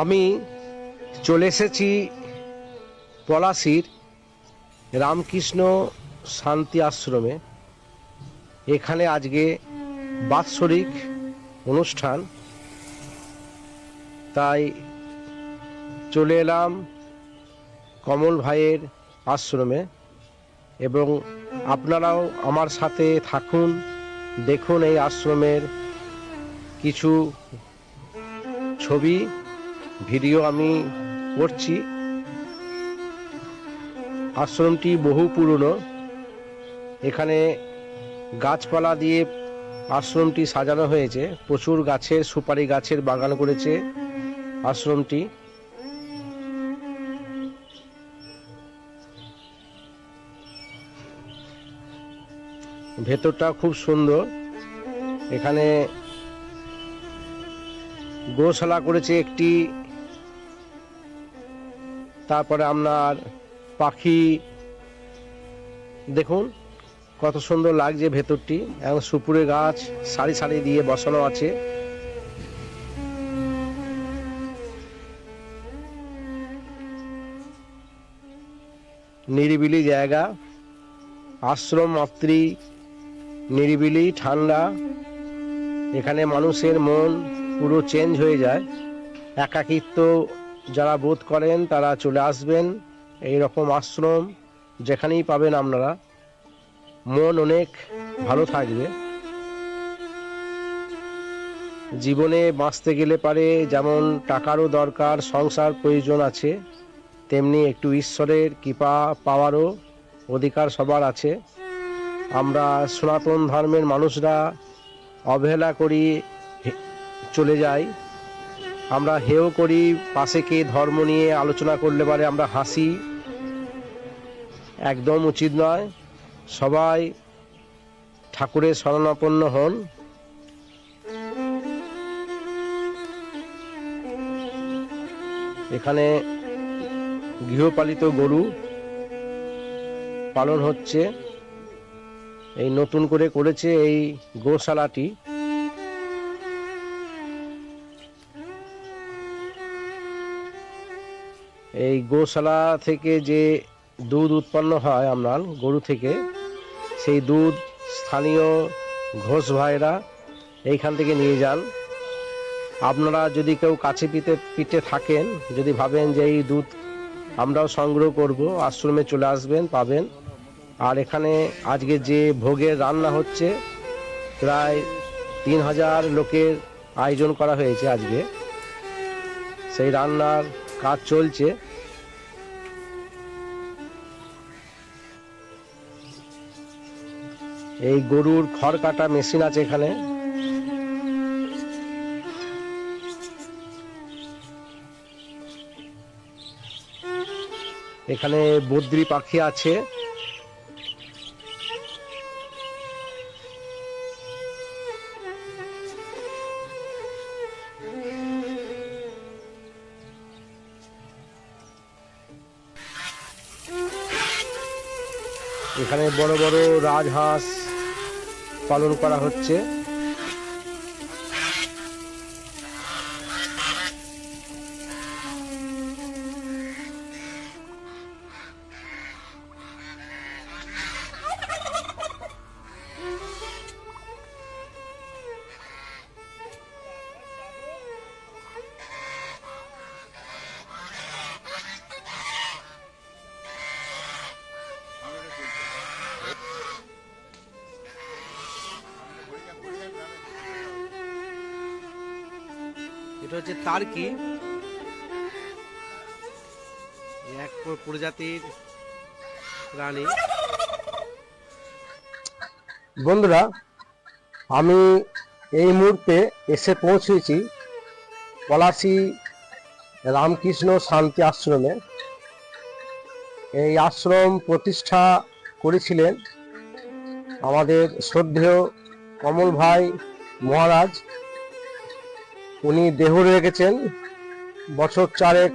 আমি চলে এসেছি পলাশির রামকৃষ্ণ শান্তি আশ্রমে। এখানে আজকে বাৎসরিক অনুষ্ঠান। তাই চলে এলাম কমল ভাইয়ের আশ্রমে এবং আপনারাও আমার সাথে থাকুন, দেখুন এই আশ্রমের কিছু ছবি। ভিডিও আমি করছি। আশ্রমটি বহু পুরনো। এখানে গাছপালা দিয়ে আশ্রমটি সাজানো হয়েছে। প্রচুর গাছের সুপারি গাছের বাগান করেছে আশ্রমটি। ভেতরটা খুব সুন্দর। এখানে গোশালা করেছে একটি তারপরে আপনার পাখি, দেখুন কত সুন্দর লাগছে ভেতরটি। এবং সুপুরে গাছ সারি সারি দিয়ে বসানো আছে। নিরিবিলি জায়গা, আশ্রম মাতৃ, নিরিবিলি, ঠান্ডা। এখানে মানুষের মন পুরো চেঞ্জ হয়ে যায়। একাকিত্ব যারা বোধ করেন তারা চলে আসবেন। এই রকম আশ্রম যেখানেই পাবেন আপনারা। মন অনেক ভালো থাকবে। জীবনে বাঁচতে গেলে পারে যেমন টাকারও দরকার, সংসার প্রয়োজন আছে, তেমনি একটু ঈশ্বরের কৃপা পাওয়ারও অধিকার সবার আছে। আমরা সনাতন ধর্মের মানুষরা অবহেলা করি চলে যাই। আমরা হেও করি, পাশে কে ধর্ম নিয়ে আলোচনা করলে পারে আমরা হাসি। একদম উচিত নয়। সবাই ঠাকুরের শরণাপন্ন হন। এখানে গৃহপালিত গরু পালন হচ্ছে। এই নতুন করে করেছে এই গোশালাটি। এই গোশালা থেকে যে দুধ উৎপন্ন হয় আপনার গরু থেকে, সেই দুধ স্থানীয় ঘোষ ভাইরা এইখান থেকে নিয়ে যান। আপনারা যদি কেউ কাছে পিঠে পিঠে থাকেন, যদি ভাবেন যে এই দুধ আমরাও সংগ্রহ করব, আশ্রমে চলে আসবেন, পাবেন। আর এখানে আজকে যে ভোগের রান্না হচ্ছে, প্রায় তিন হাজার লোকের আয়োজন করা হয়েছে আজকে। সেই রান্নার কাজ চলছে। এই গরুর খড় কাটা মেশিন আছে এখানে। এখানে বদ্রি পাখি আছে। এখানে বড় বড় রাজহাঁস পালন করা হচ্ছে। হচ্ছে তার্কি। এক প্রজাতির প্রাণী বন্ধুরা, আমি এই মুহূর্তে এসে পৌঁছেছি পলাশি রামকৃষ্ণ শান্তি আশ্রমে। এই আশ্রম প্রতিষ্ঠা করেছিলেন আমাদের শ্রদ্ধেয় কমল ভাই মহারাজ। উনি দেহ রেখেছেন বছর চারেক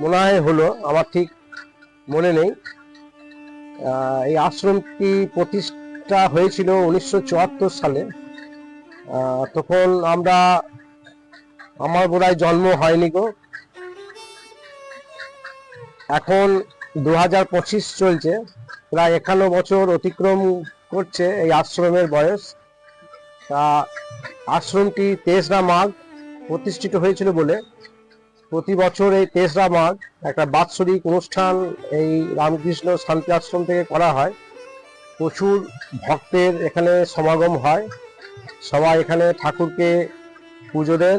মনে হয় হলো, আমার ঠিক মনে নেই। এই আশ্রমটি প্রতিষ্ঠা হয়েছিল উনিশশো চুয়াত্তর সালে। তখন আমরা, আমার বোধহয় জন্ম হয়নি গো। এখন দু হাজার পঁচিশ চলছে, প্রায় একান্ন বছর অতিক্রম করছে এই আশ্রমের বয়স। তা আশ্রমটি তেসরা মাঘ প্রতিষ্ঠিত হয়েছিল বলে প্রতি বছর এই তেসরা মাঘ একটা বাৎসরিক অনুষ্ঠান এই রামকৃষ্ণ শান্তি আশ্রম থেকে করা হয়। প্রচুর ভক্তের এখানে সমাগম হয়। সবাই এখানে ঠাকুরকে পুজো দেন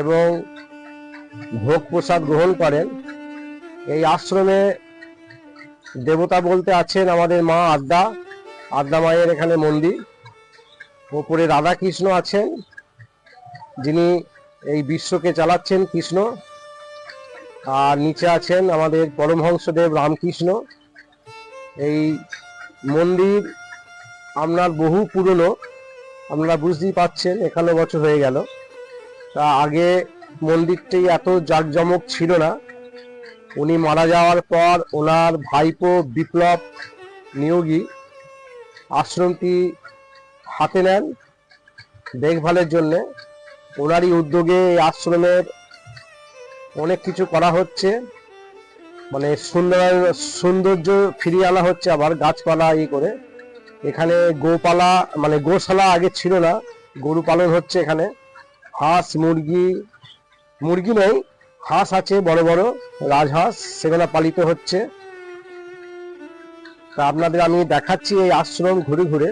এবং ভোগ প্রসাদ গ্রহণ করেন। এই আশ্রমে দেবতা বলতে আছেন আমাদের মা আদ্যা আদ্যা মায়ের এখানে মন্দির। ওপরে রাধা কৃষ্ণ আছেন। যিনি এই বিশ্বকে চালাচ্ছেন কৃষ্ণ। আর নিচে আছেন আমাদের পরমহংসদেব রামকৃষ্ণ। এই মন্দির আপনার বহু পুরনো, আপনারা বুঝতেই পাচ্ছেন, একান্ন বছর হয়ে গেল। তা আগে মন্দিরটি এত জাঁকজমক ছিল না। উনি মারা যাওয়ার পর ওনার ভাইপো বিপ্লব নিয়োগী, আশ্রমটি হাতে নেন দেখভালের জন্য। ওনারই উদ্যোগে আশ্রমের অনেক কিছু করা হচ্ছে। মানে সুন্দর, সৌন্দর্য ফিরিয়ে আনা হচ্ছে আবার গাছপালা ই করে। এখানে গোপালা মানে গোশালা আগে ছিল না, গরু পালন হচ্ছে এখানে। হাঁস, মুরগি মুরগি নেই হাঁস আছে বড় বড়, রাজহাঁস সেগুলো পালিত হচ্ছে। তা আপনাদের আমি দেখাচ্ছি এই আশ্রম ঘুরে ঘুরে।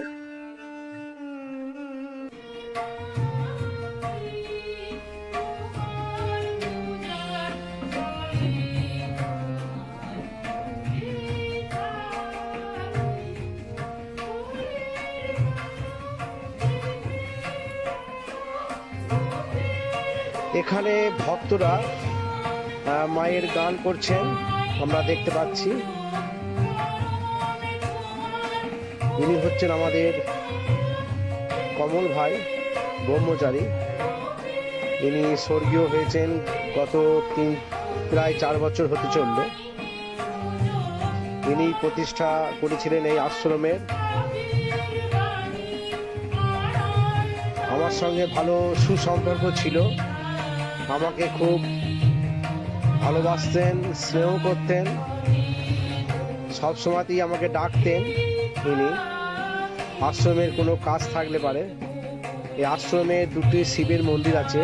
এখানে ভক্তরা মায়ের গান করছেন, আমরা দেখতে পাচ্ছি। ইনি হচ্ছেন আমাদের কমল ভাই, ব্রহ্মচারী। ইনি স্বর্গীয় হয়েছেন গত তিন, প্রায় চার বছর হতে চলল। ইনি প্রতিষ্ঠা করেছিলেন এই আশ্রমের আমার সঙ্গে ভালো সুসম্পর্ক ছিল। আমাকে খুব ভালোবাসতেন, স্নেহ করতেন। সব সময়তেই আমাকে ডাকতেন ইনি আশ্রমের কোনো কাজ থাকলে পারে। এই আশ্রমে দুটি শিবের মন্দির আছে।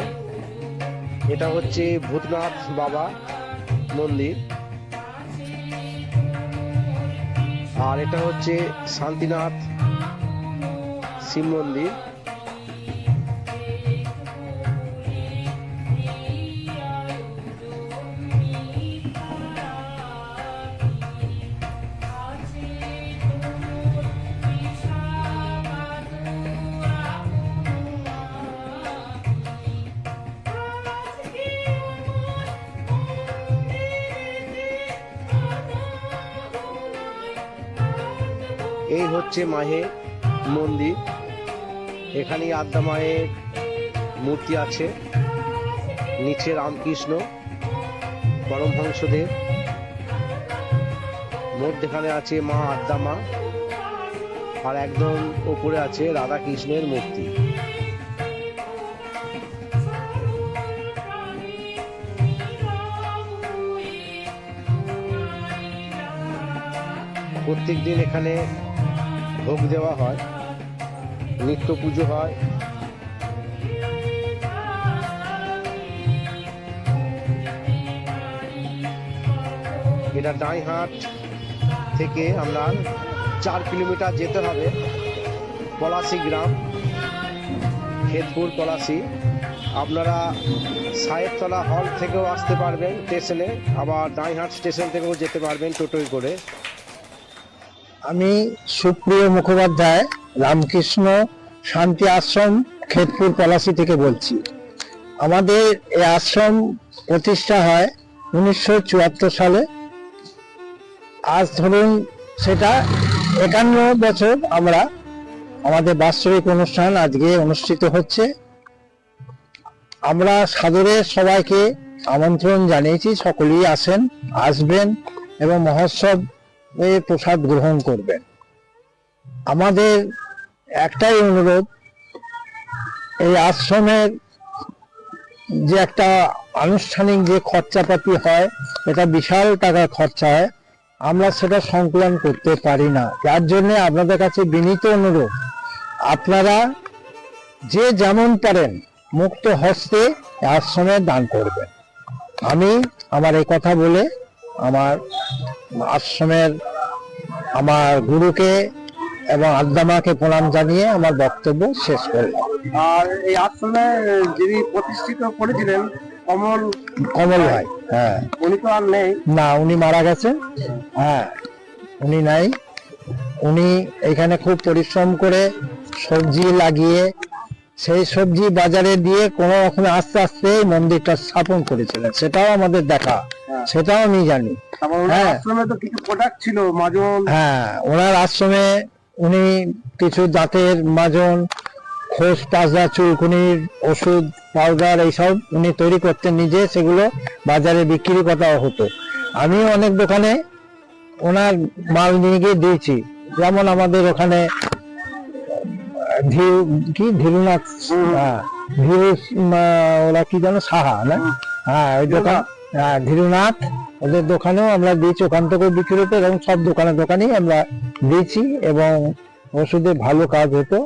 এটা হচ্ছে ভূতনাথ বাবা মন্দির। আর এটা হচ্ছে শান্তিনাথ শিব মন্দির। এই হচ্ছে মাহে মন্দির। এখানেই আদ্যা মায়ের মূর্তি আছে। নিচে রামকৃষ্ণ, পরমহংসদেব। মধ্যেখানে আছে মা আদ্যা মা, আর একদম উপরে আছে রাধা কৃষ্ণের মূর্তি। প্রত্যেক দিন এখানে ভোগ দেওয়া হয়, নিত্য পুজো হয়। এটা ডাইহাট থেকে আমরা চার কিলোমিটার যেতে হবে, পলাশি গ্রাম, খেতপুর পলাশি। আপনারা সাহেবতলা হল থেকেও আসতে পারবেন, স্টেশনে, আবার ডাইহাট স্টেশন থেকেও যেতে পারবেন টোটোয় করে। আমি সুপ্রিয় মুখোপাধ্যায় রামকৃষ্ণ শান্তি আশ্রম খেতপুর পলাশি থেকে বলছি। আমাদের এই আশ্রম প্রতিষ্ঠা হয় উনিশশো চুয়াত্তর সালে। আজ ধরুন সেটা একান্ন বছর আমরা আমাদের বাৎসরিক অনুষ্ঠান আজকে অনুষ্ঠিত হচ্ছে। আমরা সাদরে সবাইকে আমন্ত্রণ জানিয়েছি, সকলেই আসেন, আসবেন এবং মহোৎসব এ প্রসাদ গ্রহণ করবেন আমাদের একটাই অনুরোধ, এই আশ্রমের যে একটা আনুষ্ঠানিক যে খরচাপাতি হয়, এটা বিশাল টাকা খরচা হয়, আমরা সেটা সংকলন করতে পারি না। যার জন্য আপনাদের কাছে বিনীত অনুরোধ, আপনারা যে যেমন পারেন মুক্ত হস্তে এই আশ্রমে দান করবেন। আমি আমার এই কথা বলে আমার আশ্রমের আমার গুরুকে এবং আদ্দামাকে প্রণাম জানিয়ে আমার বক্তব্য শেষ করলাম। আর এই আশ্রমে যিনি প্রতিষ্ঠিত করেছিলেন কমল কমল ভাই হ্যাঁ। উনি তো আর নেই। না উনি মারা গেছেন। হ্যাঁ উনি নাই। উনি এখানে খুব পরিশ্রম করে সবজি লাগিয়ে সেই সবজি বাজারে দিয়ে কোনো রকমে আস্তে আস্তে মন্দিরটা স্থাপন করেছিলেন। সেটাও আমাদের দেখা। সেটাও আমি জানি। হ্যাঁ। আশ্রমে তো কিছু প্রোডাক্ট ছিল মাজন। হ্যাঁ ওনার আশ্রমে উনি কিছু দাঁতের মাজন খোস পাজা চুলকুনির ওষুধ পাউডার এইসব উনি তৈরি করতেন নিজে সেগুলো বাজারে বিক্রি করা হতো। আমিও অনেক দোকানে ওনার মাল নিয়ে গিয়ে দিয়েছি। যেমন আমাদের ওখানে কি? ধীরুনাথ হ্যাঁ ধীরু ওরা কি জানো সাহা না? হ্যাঁ ওই দোকান হ্যাঁ ধীরুনাথ ওদের দোকানেও আমরা দিয়েছি ওখান থেকেও বিক্রি হতো এবং সব দোকানে দোকানেই আমরা দিয়েছি এবং ওষুধে ভালো কাজ হতো।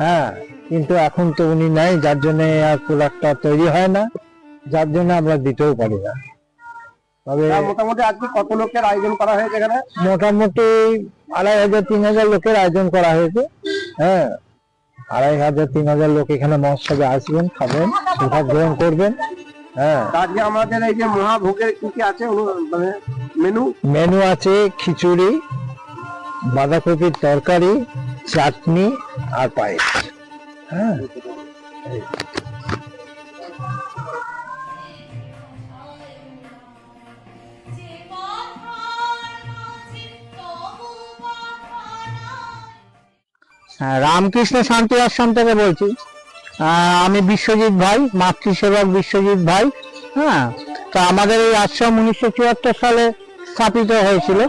হ্যাঁ কিন্তু এখন তো উনি নাই যার জন্য আর প্রোডাক্টটা তৈরি হয় না যার জন্য আমরা দিতেও পারি না। তবে মোটামুটি আজকে কত লোকের আয়োজন করা হয়েছে এখানে? মোটামুটি আড়াই হাজার তিন হাজার লোকের আয়োজন করা হয়েছে। হ্যাঁ আড়াই হাজার তিন হাজার লোক এখানে মহোৎসবে আসবেন খাবেন প্রসাদ গ্রহণ করবেন। হ্যাঁ। আজকে আমাদের এই যে মহাভোগের কি কি আছে মানে মেনু মেনু আছে খিচুড়ি বাঁধাকপির তরকারি চাটনি আর পায়েস। হ্যাঁ। হ্যাঁ, রামকৃষ্ণ শান্তি আশ্রম থেকে বলছি। আমি বিশ্বজিৎ ভাই, মাতৃসেবক বিশ্বজিৎ ভাই হ্যাঁ? তো আমাদের এই আশ্রম উনিশশো চুয়াত্তর সালে স্থাপিত হয়েছিল।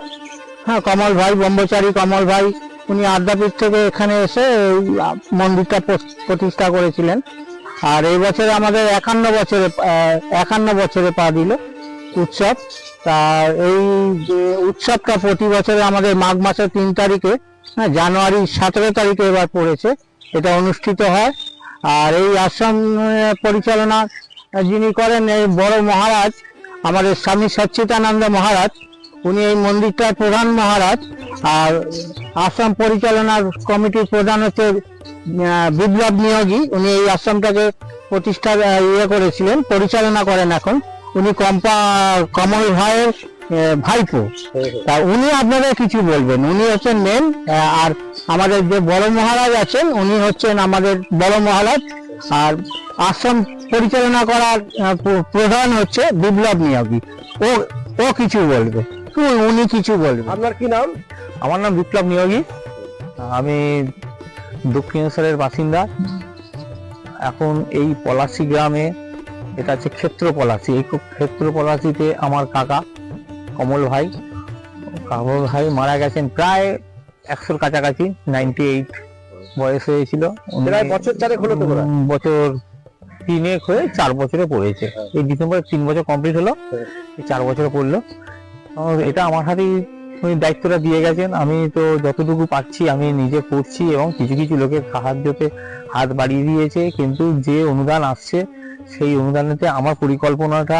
হ্যাঁ কমল ভাই, ব্রহ্মচারী কমল ভাই, উনি আদ্যাপীঠ থেকে এখানে এসে মন্দিরটা প্রতিষ্ঠা করেছিলেন। আর এই বছর আমাদের একান্ন বছরে একান্ন বছরে পা দিল উৎসব। তা এই যে উৎসবটা প্রতি বছরে আমাদের মাঘ মাসের তিন তারিখে হ্যাঁ জানুয়ারি সতেরো তারিখে এবার পড়েছে। এটা অনুষ্ঠিত হয়। আর এই আশ্রম পরিচালনা যিনি করেন, এই বড় মহারাজ, আমাদের স্বামী সচ্চিদানন্দ মহারাজ, উনি এই মন্দিরটার প্রধান মহারাজ, আর আশ্রম পরিচালনার কমিটির প্রধান হচ্ছে বিপ্লব নিয়োগী। উনি এই আশ্রমটাকে প্রতিষ্ঠা ইয়ে করেছিলেন, পরিচালনা করেন এখন। উনি কম্পা, কমল ভাইয়ের ভাইপো। তা উনি আপনাদের কিছু বলবেন। উনি হচ্ছেন মেন আর আমাদের যে বড় মহারাজ আছেন উনি হচ্ছেন আমাদের বড় মহারাজ। আর আশ্রম পরিচালনা করার প্রধান হচ্ছে বিপ্লব নিয়োগী ও ও কিছু বলবে। উনি কিছু বলবে আপনার কি নাম? আমার নাম বিপ্লব নিয়োগী আমি দক্ষিণেশ্বরের বাসিন্দা। এখন এই পলাশি গ্রামে এটা হচ্ছে ক্ষেত্র পলাশি এই ক্ষেত্র পলাশিতে আমার কাকা কমল ভাই কমল ভাই মারা গেছেন প্রায় একশোর কাছাকাছি নাইনটি এইট বয়স হয়েছিল। প্রায় বছর চারেক হলো তো বছর তিনেক হয়ে চার বছরে পড়েছে। এই ডিসেম্বরে তিন বছর কমপ্লিট হলো চার বছরে পড়ল। এটা আমার হাতেই উনি দায়িত্বটা দিয়ে গেছেন। আমি তো যতটুকু পাচ্ছি আমি নিজে করছি এবং কিছু কিছু লোকের সাহায্যতে হাত বাড়িয়ে দিয়েছে। কিন্তু যে অনুদান আসছে সেই অনুদানেতে আমার পরিকল্পনাটা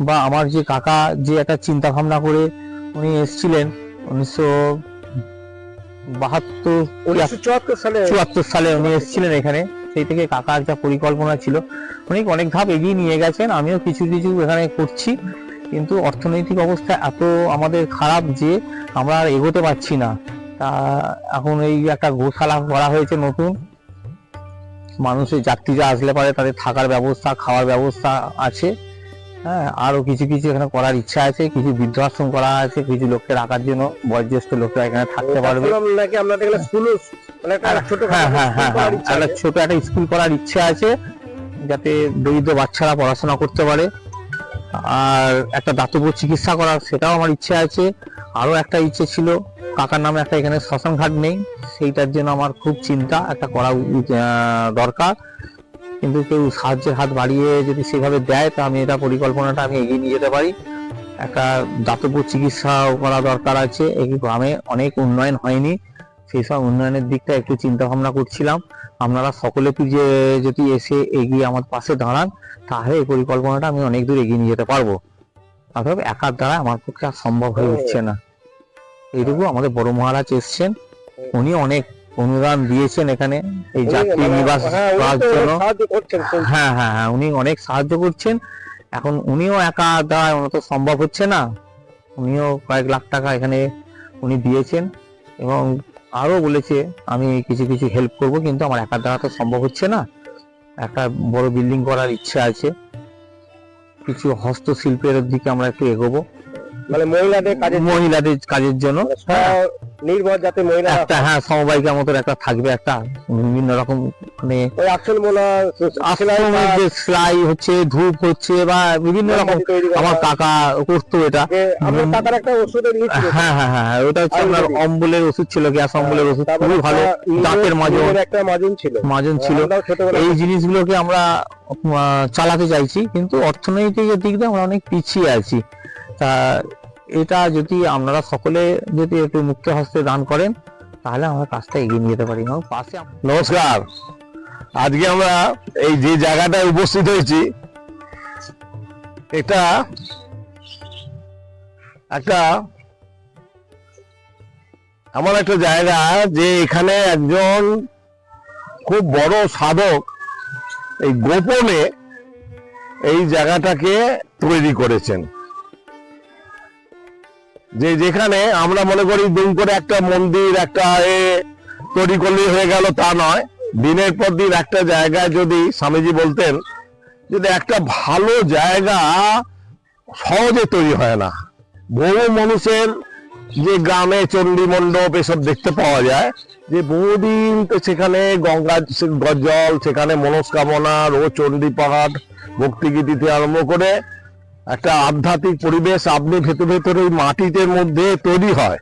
বা আমার যে কাকা যে একটা চিন্তা ভাবনা করে উনি এসেছিলেন উনিশশো বাহাত্তর চুয়াত্তর সালে। চুয়াত্তর সালে উনি এসেছিলেন এখানে। সেই থেকে কাকা একটা পরিকল্পনা ছিল উনি অনেক ধাপ এগিয়ে নিয়ে গেছেন। আমিও কিছু কিছু এখানে করছি। কিন্তু অর্থনৈতিক অবস্থা এত আমাদের খারাপ যে আমরা আর এগোতে পারছি না। তা এখন এই একটা গোশালা করা হয়েছে নতুন। মানুষের যাত্রীরা আসলে পারে তাদের থাকার ব্যবস্থা খাওয়ার ব্যবস্থা আছে। হ্যাঁ আরও কিছু কিছু এখানে করার ইচ্ছা আছে কিছু বৃদ্ধাশ্রম করা আছে কিছু লোককে রাখার জন্য বয়োজ্যেষ্ঠ লোকরা এখানে থাকতে পারবে। নাকি আপনাদের স্কুল একটা ছোট হ্যাঁ হ্যাঁ হ্যাঁ হ্যাঁ। একটা ছোট একটা স্কুল করার ইচ্ছে আছে যাতে দরিদ্র বাচ্চারা পড়াশোনা করতে পারে। আর একটা দাতব্য চিকিৎসা করার সেটাও আমার ইচ্ছে আছে। আরও একটা ইচ্ছে ছিল কাকার নামে একটা এখানে শ্মশান ঘাট নেই সেইটার জন্য আমার খুব চিন্তা একটা করা দরকার। কিন্তু কেউ সাহায্যের হাত বাড়িয়ে যদি সেভাবে দেয়, তা আমি এটা পরিকল্পনাটা আমি এগিয়ে নিয়ে যেতে পারি। একটা দাতব্য চিকিৎসা করা দরকার আছে। এই গ্রামে অনেক উন্নয়ন হয়নি। সেই সব উন্নয়নের দিকটা একটু চিন্তা ভাবনা করছিলাম। আপনারা সকলে যে, যদি এসে এগিয়ে আমার পাশে দাঁড়ান, তাহলে এই পরিকল্পনাটা আমি অনেক দূর এগিয়ে নিয়ে যেতে পারব। অথবা একার দ্বারা আমার পক্ষে আর সম্ভব হয়ে উঠছে না। এইটুকু আমাদের বড় মহারাজ এসছেন। উনি অনেক অনুদান দিয়েছেন এখানে এই যাত্রী মানে- নিবাস হ্যাঁ, করার জন্য। হ্যাঁ হ্যাঁ হ্যাঁ উনি অনেক সাহায্য করছেন। এখন উনিও একা দ্বারা ওনার তো সম্ভব হচ্ছে না। উনিও কয়েক লাখ টাকা এখানে উনি দিয়েছেন এবং আরও বলেছে আমি কিছু কিছু হেল্প করব কিন্তু আমার একার দ্বারা তো সম্ভব হচ্ছে না। একটা বড় বিল্ডিং করার ইচ্ছা আছে। কিছু হস্তশিল্পের দিকে আমরা একটু এগোবো। মানে মহিলাদের কাজে মহিলাদের কাজের জন্য হ্যাঁ, নির্ভর যাতে মহিলা একটা হ্যাঁ সমবায়িকা মতো একটা থাকবে একটা বিভিন্ন রকম মানে ওই আসল মোলা যে সেলাই হচ্ছে ধূপ হচ্ছে বা বিভিন্ন রকম। আমার কাকা করতো এটা। কাকার একটা ওষুধের ইয়ে হ্যাঁ হ্যাঁ হ্যাঁ হ্যাঁ, ওটা হচ্ছে আপনার আয়ুর্বেদিক। অম্বলের ওষুধ ছিল গ্যাস অম্বলের ওষুধ তারপরে খুবই ভালো দাঁতের মাজন। একটা মাজন ছিল। মাজন ছিল। এই জিনিসগুলোকে আমরা চালাতে চাইছি কিন্তু অর্থনৈতিক দিক দিয়ে আমরা অনেক পিছিয়ে আছি। তা, এটা যদি আপনারা সকলে যদি একটু মুক্ত হস্তে দান করেন, তাহলে আমরা কাজটা এগিয়ে নিয়ে যেতে পারি। পাশে নমস্কার। আজকে আমরা এই যে জায়গাটায় উপস্থিত হয়েছি, এটা একটা এমন একটা জায়গা যে এখানে একজন খুব বড় সাধক এই গোপনে এই জায়গাটাকে তৈরি করেছেন। যে যেখানে আমরা মনে করি দুম করে একটা মন্দির, একটা এ তৈরি করলে হয়ে গেল তা নয়। দিনের পর দিন একটা জায়গায় যদি স্বামীজি বলতেন, যদি একটা ভালো জায়গা সহজে তৈরি হয় না, বহু মানুষের যে গ্রামে চণ্ডী মণ্ডপ এসব দেখতে পাওয়া যায়, যে বহুদিন তো সেখানে গঙ্গা জল সেখানে মনস্কামনা ও চণ্ডী পাহাড় ভক্তিগীতিতে আরম্ভ করে একটা আধ্যাত্মিক পরিবেশ আপনি ভেতর ভেতরে ওই মাটিতে মধ্যে তৈরি হয়।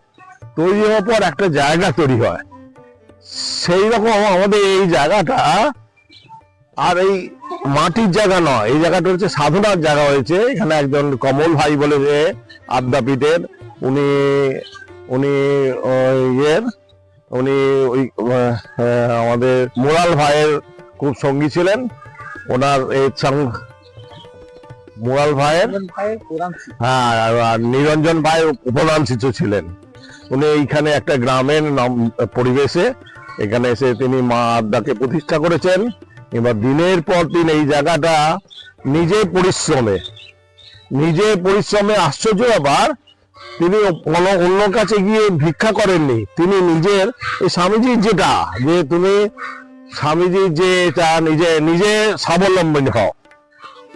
তৈরি হওয়ার পর একটা জায়গা তৈরি হয়। সেই রকম আমাদের এই জায়গাটা আর এই মাটির জায়গা নয়, এই জায়গাটা হচ্ছে সাধনার জায়গা হয়েছে। এখানে একজন কমল ভাই বলে যে আদ্যাপীঠের, উনি উনি ইয়ের, উনি ওই আমাদের মোরাল ভাইয়ের খুব সঙ্গী ছিলেন। ওনার এই মোরাল ভাইয়ের? হ্যাঁ আর- নিরঞ্জন ভাই প্রধান শিশু ছিলেন। উনি এইখানে একটা গ্রামের নাম পরিবেশে এখানে এসে তিনি মা আদ্যাকে প্রতিষ্ঠা করেছেন। এবার দিনের পর দিন এই জায়গাটা নিজে পরিশ্রমে নিজে পরিশ্রমে আশ্চর্য আবার তিনি কোনো অন্য কাছে গিয়ে ভিক্ষা করেননি। তিনি নিজের এই স্বামীজির যেটা যে তুমি স্বামীজির যে এটা নিজে নিজে স্বাবলম্বী হও।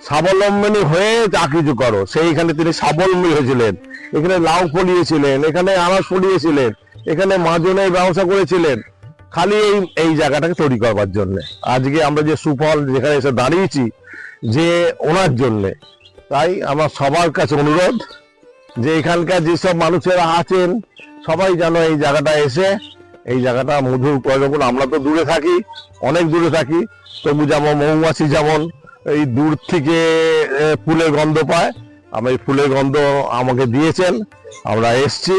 স্বাবলম্বী হয়ে যা কিছু করো। সেইখানে তিনি স্বাবলম্বী হয়েছিলেন। এখানে লাউ ফলিয়েছিলেন, এখানে আনাজ ফলিয়েছিলেন, এখানে মাজনের ব্যবসা করেছিলেন। খালি এই এই জায়গাটাকে তৈরি করবার জন্য। আজকে আমরা যে সুফল যেখানে এসে দাঁড়িয়েছি, যে ওনার জন্য। তাই আমার সবার কাছে অনুরোধ যে এখানকার যেসব মানুষেরা আছেন, সবাই যেন এই জায়গাটা এসে, এই জায়গাটা মধুর প্রয়োজন আমরা তো দূরে থাকি, অনেক দূরে থাকি। তবু যেমন মৌমাছি যেমন এই দূর থেকে ফুলের গন্ধ পায়। আমি এই ফুলের গন্ধ আমাকে দিয়েছেন। আমরা এসছি।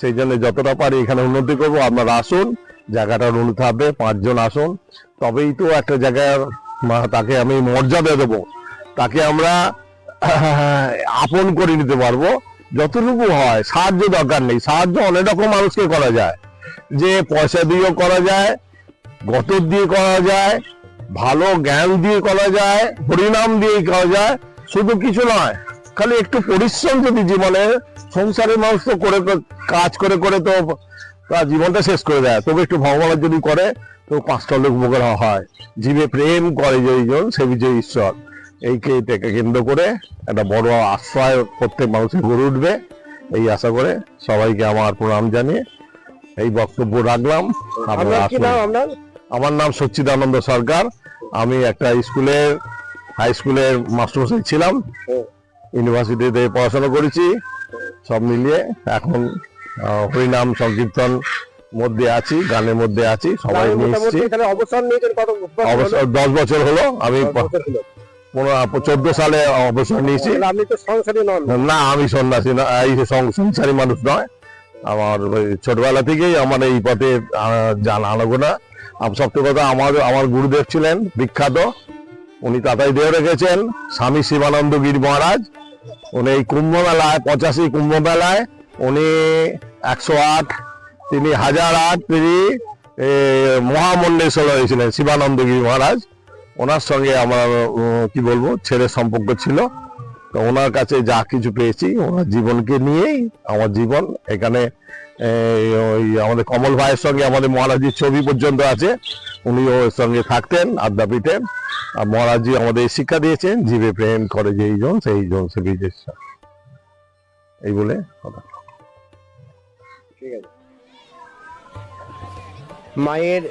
সেই জন্য যতটা পারি এখানে উন্নতি করব। আপনারা আসুন। জায়গাটার উন্নতি হবে পাঁচজন আসুন। তবেই তো একটা জায়গার তাকে আমি মর্যাদা দেবো। তাকে আমরা আপন করে নিতে পারব। যতটুকু হয়, সাহায্য দরকার নেই। সাহায্য অনেক রকম মানুষকে করা যায়। যে পয়সা দিয়েও করা যায় গতর দিয়ে করা যায় ভালো জ্ঞান দিয়ে করা যায় হরিনাম দিয়ে করা যায় শুধু কিছু নয় খালি একটু পরিশ্রম যদি জীবনে সংসারের মানুষ তো করে কাজ করে করে তো তার জীবনটা শেষ করে দেয়। তবে একটু ভগবানের যদি করে তো পাঁচটা লোক উপকার হয়। জীবে প্রেম করে যেইজন সে বিজয় ঈশ্বর। এইকে এটাকে কেন্দ্র করে একটা বড় আশ্রয় প্রত্যেক মানুষের গড়ে উঠবে। এই আশা করে সবাইকে আমার প্রণাম জানিয়ে এই বক্তব্য রাখলাম। আপনারা? আমার নাম সচ্চিদানন্দ সরকার। আমি একটা স্কুলের হাই স্কুলের মাস্টারমশাই ছিলাম। ইউনিভার্সিটিতে পড়াশোনা করেছি সব মিলিয়ে। এখন হরিনাম সংকীর্তন মধ্যে আছি গানের মধ্যে আছি সবাই নিয়ে অবসর দশ বছর হলো। আমি চোদ্দ সালে অবসর নিয়েছি। না আমি সন্ন্যাসী না এই সংসারী মানুষ নয়। আমার ওই ছোটবেলা থেকেই আমার এই পথে জানা আনাগোনা। সত্যি কথা আমার আমার গুরুদেব ছিলেন বিখ্যাত। উনি তাতাই দিয়ে রেখেছেন স্বামী শিবানন্দ গির মহারাজ। উনি এই কুম্ভ মেলায় পঁচাশি কুম্ভ মেলায় উনি একশো আট তিনি হাজার আট তিনি এ, মহামণ্ডলেশ্বর শিবানন্দ শিবানন্দগিরি মহারাজ। ওনার সঙ্গে আমার কি বলব ছেলের সম্পর্ক ছিল। তো ওনার কাছে যা কিছু পেয়েছি, ওনার জীবনকে নিয়েই আমার জীবন এখানে ওই আমাদের কমল ভাইয়ের সঙ্গে আমাদের মহারাজির ছবি পর্যন্ত আছে। উনি ওর সঙ্গে থাকতেন আদ্যাপীঠে আর মহারাজজি আমাদের শিক্ষা দিয়েছেন, জীবে প্রেম করে যেই জন, সেই জন সে বিদেশ এই বলে কথা। মায়ের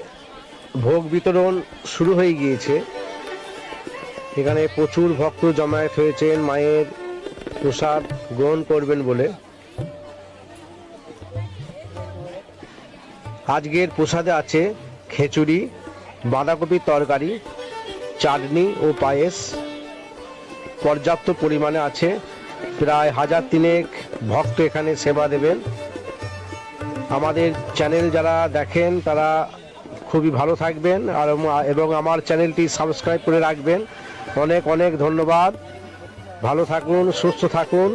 ভোগ বিতরণ শুরু হয়ে গিয়েছে। এখানে প্রচুর ভক্ত জমায়েত হয়েছেন, মায়ের প্রসাদ গ্রহণ করবেন বলে। আজকের প্রসাদে আছে খিচুড়ি বাঁধাকপির তরকারি, চাটনি ও পায়েস। পর্যাপ্ত পরিমাণে আছে। প্রায় হাজার তিনেক ভক্ত এখানে সেবা দেবেন। আমাদের চ্যানেল যারা দেখেন, তারা খুবই ভালো থাকবেন, আর এবং আমার চ্যানেলটি সাবস্ক্রাইব করে রাখবেন। অনেক অনেক ধন্যবাদ ভালো থাকুন সুস্থ থাকুন